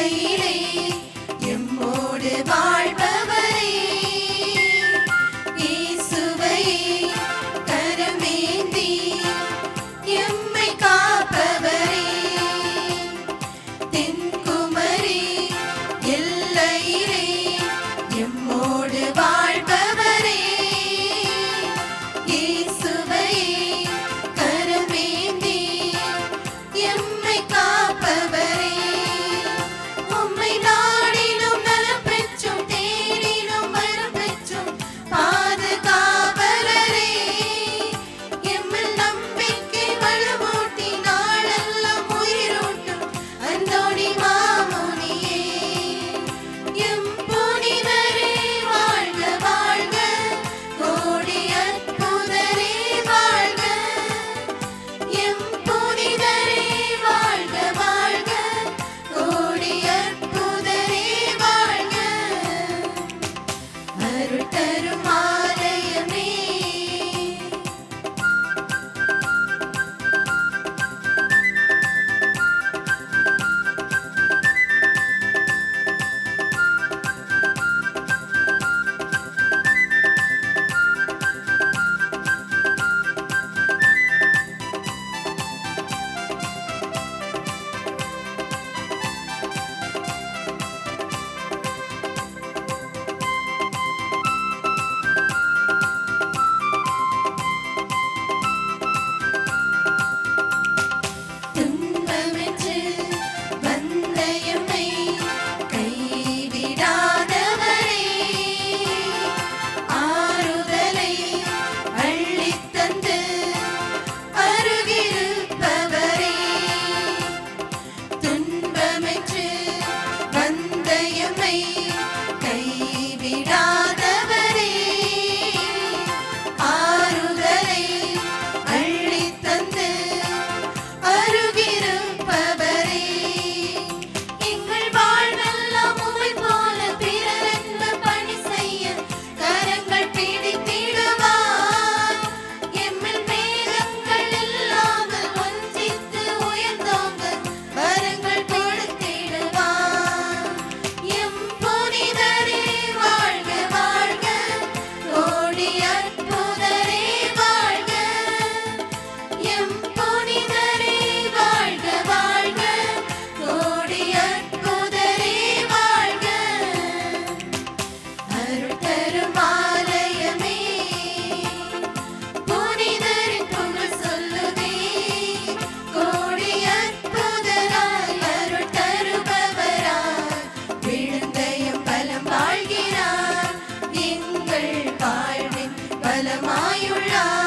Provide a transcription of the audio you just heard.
மலையிலே எம்மோடு வாழ்பவரே. இயேசுவை கரமேந்தி எம்மை காப்பவரே. தென் ter uma ഫലമായുള്ള